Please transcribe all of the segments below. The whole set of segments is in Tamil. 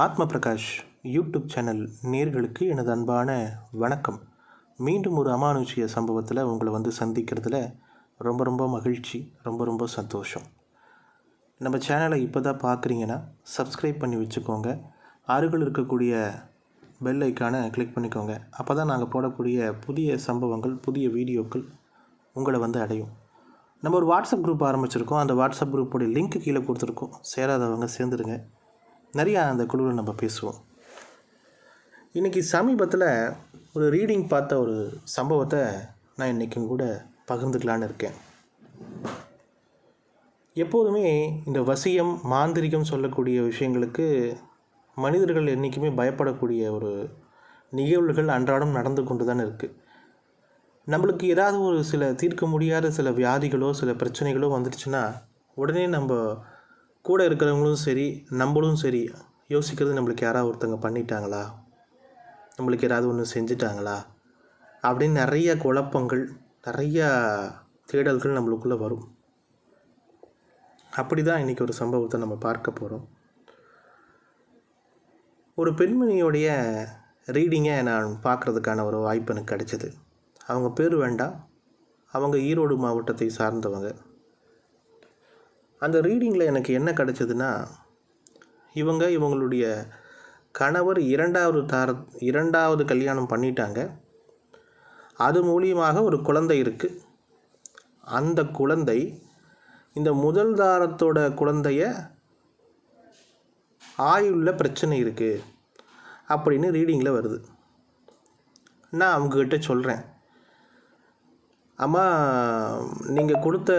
ஆத்ம பிரகாஷ் யூடியூப் சேனல் நேர்களுக்கு எனது அன்பான வணக்கம். மீண்டும் ஒரு அமானுஷ்ய சம்பவத்தில் உங்களை வந்து சந்திக்கிறதுல ரொம்ப ரொம்ப மகிழ்ச்சி ரொம்ப ரொம்ப சந்தோஷம். நம்ம சேனலை இப்போ தான் பார்க்குறீங்கன்னா சப்ஸ்கிரைப் பண்ணி வச்சுக்கோங்க. அருகில் இருக்கக்கூடிய பெல் ஐக்கானை கிளிக் பண்ணிக்கோங்க. அப்போ தான் நாங்கள் போடக்கூடிய புதிய சம்பவங்கள் புதிய வீடியோக்கள் உங்களை வந்து அடையும். நம்ம ஒரு வாட்ஸ்அப் குரூப் ஆரம்பிச்சிருக்கோம். அந்த வாட்ஸ்அப் குரூப்போடைய லிங்க் கீழே கொடுத்துருக்கோம். சேராதவங்க சேர்ந்துடுங்க நிறையா அந்த குழுவில் நம்ம பேசுவோம். இன்றைக்கி சமீபத்தில் ஒரு ரீடிங் பார்த்த ஒரு சம்பவத்தை நான் இன்றைக்கும் கூட பகிர்ந்துக்கலான்னு இருக்கேன். எப்போதுமே இந்த வசியம் மாந்திரிகம் சொல்லக்கூடிய விஷயங்களுக்கு மனிதர்கள் என்றைக்குமே பயப்படக்கூடிய ஒரு நிகழ்வுகள் அன்றாடம் நடந்து கொண்டு தான் இருக்குது நம்மளுக்கு ஏதாவது ஒரு சில தீர்க்க முடியாத சில வியாதிகளோ சில பிரச்சனைகளோ வந்துடுச்சுன்னா உடனே நம்ம கூட இருக்கிறவங்களும் சரி நம்மளும் சரி யோசிக்கிறது நம்மளுக்கு யாராவது ஒருத்தங்க பண்ணிட்டாங்களா? நம்மளுக்கு யாராவது ஒன்று செஞ்சிட்டாங்களா? அப்படின்னு நிறைய குழப்பங்கள் நிறையா தேடல்கள் நம்மளுக்குள்ளே வரும். அப்படி தான் இன்றைக்கி ஒரு சம்பவத்தை நம்ம பார்க்க போகிறோம் ஒரு பெண்மணியோடைய ரீடிங்கை நான் பார்க்குறதுக்கான ஒரு வாய்ப்பு எனக்கு கிடைச்சிது. அவங்க பேர் வேண்டாம். அவங்க ஈரோடு மாவட்டத்தை சார்ந்தவங்க. அந்த ரீடிங்கில் எனக்கு என்ன கிடச்சதுன்னா இவங்க இவங்களுடைய கணவர் இரண்டாவது தார இரண்டாவது கல்யாணம் பண்ணிட்டாங்க. அது மூலியமாக ஒரு குழந்தை இருக்குது அந்த குழந்தை இந்த முதல் தாரத்தோட குழந்தைய ஆயுளில் பிரச்சனை இருக்குது அப்படின்னு ரீடிங்கில் வருது. நான் அவங்கக்கிட்ட சொல்கிறேன் அம்மா நீங்கள் கொடுத்த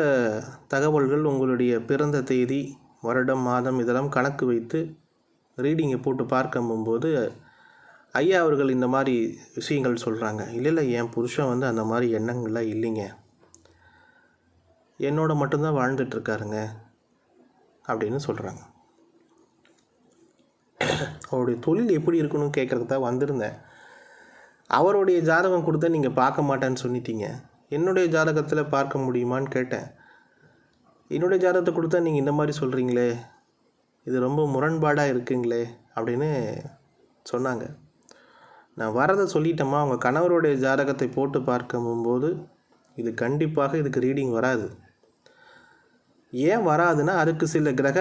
தகவல்கள் உங்களுடைய பிறந்த தேதி வருடம் மாதம் இதெல்லாம் கணக்கு வைத்து ரீடிங்கை போட்டு பார்க்கும்போது ஐயா அவர்கள் இந்த மாதிரி விஷயங்கள் சொல்கிறாங்க இல்லை இல்லை என் புருஷன் வந்து அந்த மாதிரி எண்ணங்கள்லாம் இல்லைங்க. என்னோட மட்டும்தான் வாழ்ந்துட்டுருக்காருங்க. அப்படின்னு சொல்கிறாங்க அவருடைய தொழில் எப்படி இருக்கணும்னு கேட்குறதுக்கு தான் வந்திருந்தேன். அவருடைய ஜாதகம் கொடுத்தா நீங்கள் பார்க்க மாட்டேன்னு சொல்லிட்டீங்க. என்னுடைய ஜாதகத்தில் பார்க்க முடியுமான்னு கேட்டேன். என்னுடைய ஜாதகத்தை கொடுத்தா நீங்கள் இந்த மாதிரி சொல்கிறீங்களே இது ரொம்ப முரண்பாடாக இருக்குங்களே அப்படின்னு சொன்னாங்க. நான் வரதை சொல்லிட்டோமா அவங்க கணவருடைய ஜாதகத்தை போட்டு பார்க்கும்போது இது கண்டிப்பாக இதுக்கு ரீடிங் வராது. ஏன் வராதுன்னா அதுக்கு சில கிரக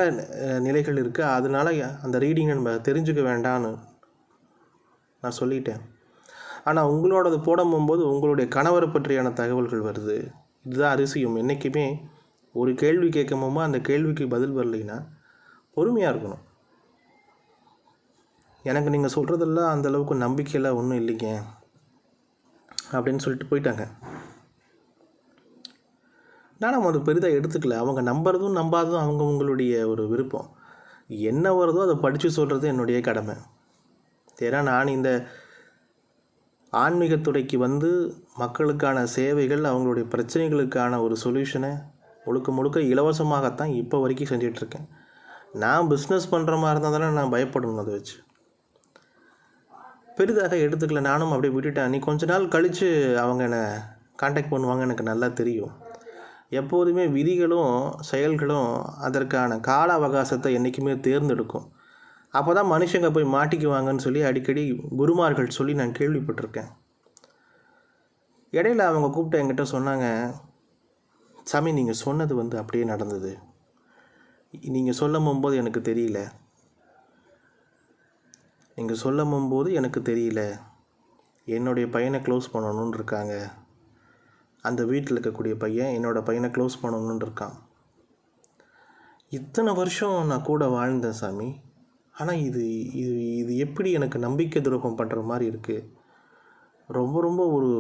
நிலைகள் இருக்குது அதனால அந்த ரீடிங்கை நம்ம தெரிஞ்சுக்க வேண்டான்னு நான் சொல்லிட்டேன். ஆனால் உங்களோடது போடும்போது உங்களுடைய கணவரை பற்றியான தகவல்கள் வருது. இதுதான் அரிசியும் என்றைக்குமே ஒரு கேள்வி கேட்கும்போது அந்த கேள்விக்கு பதில் வரலைன்னா பொறுமையாக இருக்கணும். எனக்கு நீங்கள் சொல்கிறதெல்லாம் அந்த அளவுக்கு நம்பிக்கையெல்லாம் ஒன்றும் இல்லைங்க. அப்படின்னு சொல்லிட்டு போயிட்டாங்க. நானும் அது பெரிதாக எடுத்துக்கல. அவங்க நம்புறதும் நம்பாததும் அவங்க உங்களுடைய ஒரு விருப்பம். என்ன வருதோ அதை படித்து சொல்கிறது என்னுடைய கடமை. ஏன்னா நான் இந்த ஆன்மீகத்துறைக்கு வந்து மக்களுக்கான சேவைகள் அவங்களுடைய பிரச்சனைகளுக்கான ஒரு சொல்யூஷனை முழுக்க முழுக்க இலவசமாகத்தான் இப்போ வரைக்கும் செஞ்சிட்ருக்கேன். நான் பிஸ்னஸ் பண்ணுற மாதிரி இருந்தால் தானே நான் பயப்படணும் அதை வச்சு. பெரிதாக எடுத்துக்கல. நானும் அப்படியே விட்டுட்டேன். நீ கொஞ்ச நாள் கழித்து அவங்க என்னை காண்டாக்ட் பண்ணுவாங்க எனக்கு நல்லா தெரியும். எப்போதுமே விதிகளும் செயல்களும் அதற்கான கால அவகாசத்தை என்றைக்குமே தேர்ந்தெடுக்கும். அப்போ தான் மனுஷங்க போய் மாட்டிக்குவாங்கன்னு சொல்லி அடிக்கடி குருமார்கள் சொல்லி நான் கேள்விப்பட்டிருக்கேன். இடையில அவங்க கூப்பிட்டு என்கிட்ட சொன்னாங்க சாமி நீங்கள் சொன்னது வந்து அப்படியே நடந்தது. நீங்கள் சொல்லும் போது எனக்கு தெரியல. நீங்கள் சொல்லும் போது எனக்கு தெரியல. என்னுடைய பையனை க்ளோஸ் பண்ணணும்னு இருக்காங்க. அந்த வீட்டில் இருக்கக்கூடிய பையன் என்னோடய பையனை க்ளோஸ் பண்ணணுன்னு இருக்கான். இத்தனை வருஷம் நான் கூட வாழ்ந்தேன் சாமி. ஆனால் இது இது இது எப்படி எனக்கு நம்பிக்கை துரோகம் பண்ணுற மாதிரி இருக்குது ரொம்ப ரொம்ப ஒரு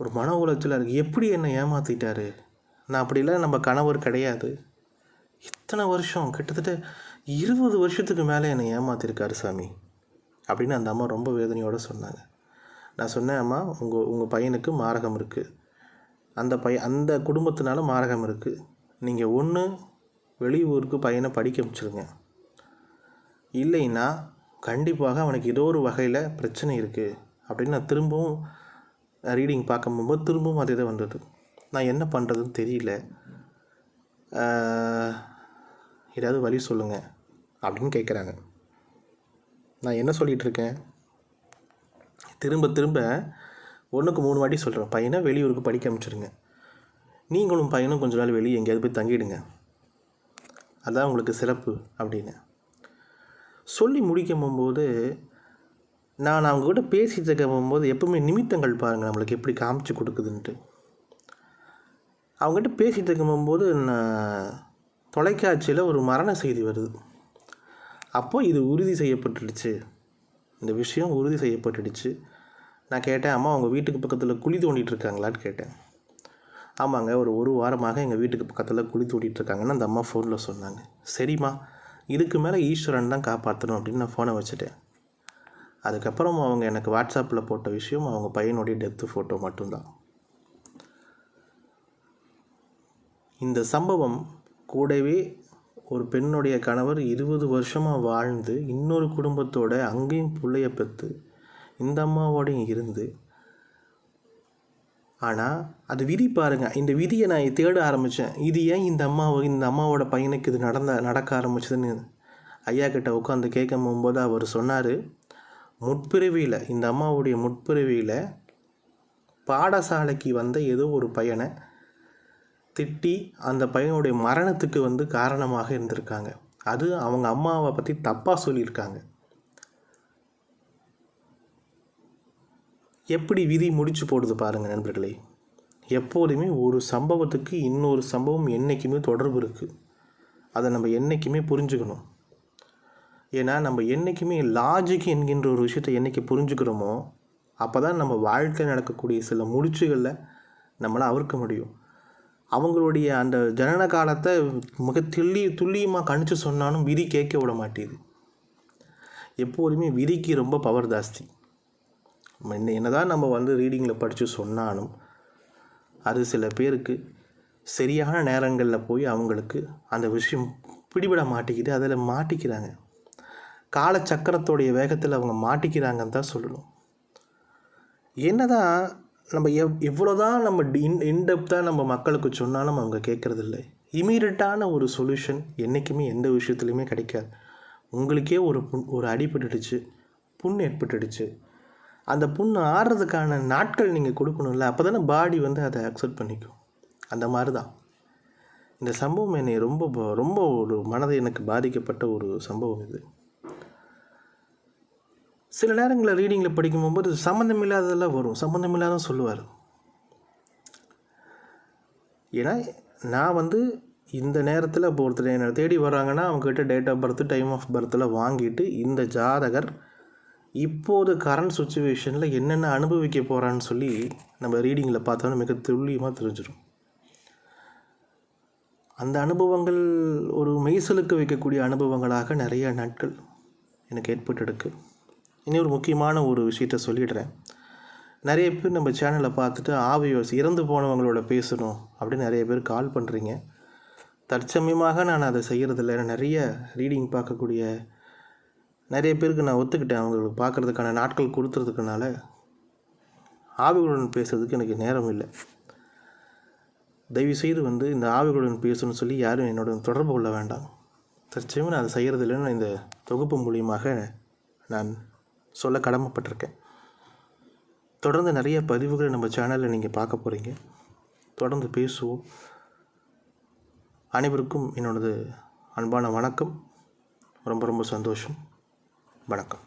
ஒரு மன உளைச்சலாக இருக்குது எப்படி என்னை ஏமாற்றிட்டாரு நான் அப்படிலாம் நம்ம கணவர் கிடையாது. இத்தனை வருஷம் கிட்டத்தட்ட இருபது வருஷத்துக்கு மேலே என்னை ஏமாற்றிருக்காரு சாமி. அப்படின்னு அந்த அம்மா ரொம்ப வேதனையோடு சொன்னாங்க. நான் சொன்னேன் அம்மா உங்கள் உங்கள் பையனுக்கு மாரகம் இருக்குது அந்த பையன் அந்த குடும்பத்தினால மாரகம் இருக்குது நீங்கள் ஒன்று வெளியூருக்கு பையனை படிக்க வச்சுருங்க. இல்லைன்னா கண்டிப்பாக அவனுக்கு ஏதோ ஒரு வகையில் பிரச்சனை இருக்குது அப்படின்னு நான் திரும்பவும் ரீடிங் பார்க்கும்போது திரும்பவும் அதே தான் வந்தது. நான் என்ன பண்ணுறதுன்னு தெரியல. ஏதாவது வழி சொல்லுங்கள் அப்படின்னு கேட்குறாங்க நான் என்ன சொல்லிகிட்டு இருக்கேன்? திரும்ப திரும்ப ஒன்றுக்கு மூணு வாட்டி சொல்கிறேன் பையனை வெளியூருக்கு படிக்க அனுப்பிச்சிருங்க. நீங்களும் பையனும் கொஞ்ச நாள் வெளியே எங்கேயாவது போய் தங்கிடுங்க. அதான் உங்களுக்கு சிறப்பு அப்படின்னு. சொல்லி முடிக்கும் போகும்போது நான் அவங்கக்கிட்ட பேசிட்டு இருக்க போகும்போது எப்பவுமே நிமித்தங்கள் பாருங்கள் நம்மளுக்கு எப்படி காமிச்சு கொடுக்குதுன்ட்டு. அவங்ககிட்ட பேசிகிட்டு இருக்கும்போது நான் தொலைக்காட்சியில் ஒரு மரண செய்தி வருது. அப்போது இது உறுதி செய்யப்பட்டுடுச்சு. இந்த விஷயம் உறுதி செய்யப்பட்டுடுச்சு. நான் கேட்டேன் அம்மா அவங்க வீட்டுக்கு பக்கத்தில் குழி தோண்டிட்டு இருக்காங்களான்னு கேட்டேன். ஆமாங்க ஒரு ஒரு வாரமாக எங்கள் வீட்டுக்கு பக்கத்தில் குழி தோண்டிகிட்டு இருக்காங்கன்னு அந்த அம்மா ஃபோனில் சொன்னாங்க. சரிம்மா இதுக்கு மேலே ஈஸ்வரன் தான் காப்பாற்றணும் அப்படின்னு நான் ஃபோனை வச்சுட்டேன். அதுக்கப்புறம் அவங்க எனக்கு வாட்ஸ்அப்பில் போட்ட விஷயம் அவங்க பையனுடைய டெத்து ஃபோட்டோ மட்டும்தான். இந்த சம்பவம் கூடவே ஒரு பெண்ணுடைய கணவர் இருபது வருஷமாக வாழ்ந்து இன்னொரு குடும்பத்தோட அங்கேயும் பிள்ளைய பெற்று இந்த அம்மாவோடையும் இருந்து ஆனால் அது விதி பாருங்கள் இந்த விதியை நான் தேட ஆரம்பித்தேன் இது ஏன் இந்த அம்மாவை இந்த அம்மாவோட பையனுக்கு இது நடந்த நடக்க ஆரம்பிச்சதுன்னு ஐயா கிட்ட உட்காந்து கேட்க போது அவர் சொன்னார் முற்பிறவியில் இந்த அம்மாவுடைய முற்பிறவியில் பாடசாலைக்கு வந்த ஏதோ ஒரு பையனை திட்டி அந்த பையனுடைய மரணத்துக்கு வந்து காரணமாக இருந்திருக்காங்க. அது அவங்க அம்மாவை பற்றி தப்பாக சொல்லியிருக்காங்க. எப்படி விதி முடிச்சு போடுது பாருங்கள் நண்பர்களே. எப்போதுமே ஒரு சம்பவத்துக்கு இன்னொரு சம்பவம் என்றைக்குமே தொடர்பு இருக்குது அதை நம்ம என்றைக்குமே புரிஞ்சுக்கணும். ஏன்னா நம்ம என்றைக்குமே லாஜிக் என்கின்ற ஒரு விஷயத்தை என்றைக்கு புரிஞ்சுக்கிறோமோ அப்போ தான் நம்ம வாழ்க்கை நடக்கக்கூடிய சில முடிச்சுகளில் நம்மளை அவிர்க்க முடியும். அவங்களுடைய அந்த ஜனன காலத்தை மிக தெள்ளி துல்லியமாக கணிச்சு சொன்னாலும் விதி கேட்க விட மாட்டேது. எப்போதுமே விதிக்கு ரொம்ப பவர் ஜாஸ்தி. என்ன என்னதான் நம்ம வந்து ரீடிங்கில் படித்து சொன்னாலும் அது சில பேருக்கு சரியான நேரங்களில் போய் அவங்களுக்கு அந்த விஷயம் பிடிபட மாட்டேங்குது அதில் மாட்டிக்கிறாங்க. காலச்சக்கரத்தோடைய வேகத்தில் அவங்க மாட்டிக்கிறாங்கன்னு தான் சொல்லணும். என்னதான் நம்ம எவ் எவ்வளோ தான் நம்ம இன் இன்டெப்த்தாக நம்ம மக்களுக்கு சொன்னாலும் அவங்க கேட்குறதில்ல. இமீடியட்டான ஒரு சொல்யூஷன் என்றைக்குமே எந்த விஷயத்துலையுமே கிடைக்காது. உங்களுக்கே ஒரு புண் ஒரு அடிபட்டுடுச்சு புண் ஏற்பட்டுடுச்சு. அந்த புண்ணு ஆடுறதுக்கான நாட்கள் நீங்கள் கொடுக்கணும்ல அப்போ தானே பாடி வந்து அதை அக்செப்ட் பண்ணிக்கும். அந்த மாதிரி தான் இந்த சம்பவம் என்னை ரொம்ப ரொம்ப ஒரு மனதை எனக்கு பாதிக்கப்பட்ட ஒரு சம்பவம் இது. சில நேரங்களில் ரீடிங்கில் படிக்கும் போகும்போது சம்மந்தம் இல்லாததெல்லாம் வரும். சம்மந்தம் இல்லாத சொல்லுவார். ஏன்னா நான் வந்து இந்த நேரத்தில் இப்போ ஒருத்தர் என்னை தேடி வர்றாங்கன்னா அவங்ககிட்ட date of birth time of பர்த்தில் வாங்கிட்டு இந்த ஜாதகர் இப்போது கரண்ட் சுச்சுவேஷனில் என்னென்ன அனுபவிக்க போகிறான்னு சொல்லி நம்ம ரீடிங்கில் பார்த்தோம்னா மிக துல்லியமாக தெரிஞ்சிடும். அந்த அனுபவங்கள் ஒரு மெய்சலுக்கு வைக்கக்கூடிய அனுபவங்களாக நிறைய நாட்கள் எனக்கு ஏற்பட்டிருக்கு. இனி ஒரு முக்கியமான ஒரு விஷயத்த சொல்லிடுறேன். நிறைய பேர் நம்ம சேனலை பார்த்துட்டு ஆவியோஸ் இறந்து போனவங்களோட பேசணும் அப்படின்னு நிறைய பேர் கால் பண்ணுறீங்க தற்சமயமாக நான் அதை செய்கிறதில்ல நிறைய ரீடிங் பார்க்கக்கூடிய நிறைய பேருக்கு நான் ஒத்துக்கிட்டேன் அவங்களுக்கு பார்க்குறதுக்கான நாட்கள் கொடுத்துறதுக்குனால ஆவிகளுடன் பேசுறதுக்கு எனக்கு நேரம் இல்லை. தயவு செய்து வந்து இந்த ஆவிகளுடன் பேசணும்னு சொல்லி யாரும் என்னோட தொடர்பு கொள்ள வேண்டாம். தற்சமயம் நான் அதை செய்கிறது இல்லைன்னு இந்த தொகுப்பு மூலியமாக நான் சொல்ல கடமைப்பட்டிருக்கேன். தொடர்ந்து நிறைய பதிவுகளை நம்ம சேனலில் நீங்கள் பார்க்க போகிறீங்க தொடர்ந்து பேசுவோம். அனைவருக்கும் என்னோடது அன்பான வணக்கம். ரொம்ப ரொம்ப சந்தோஷம். வணக்கம்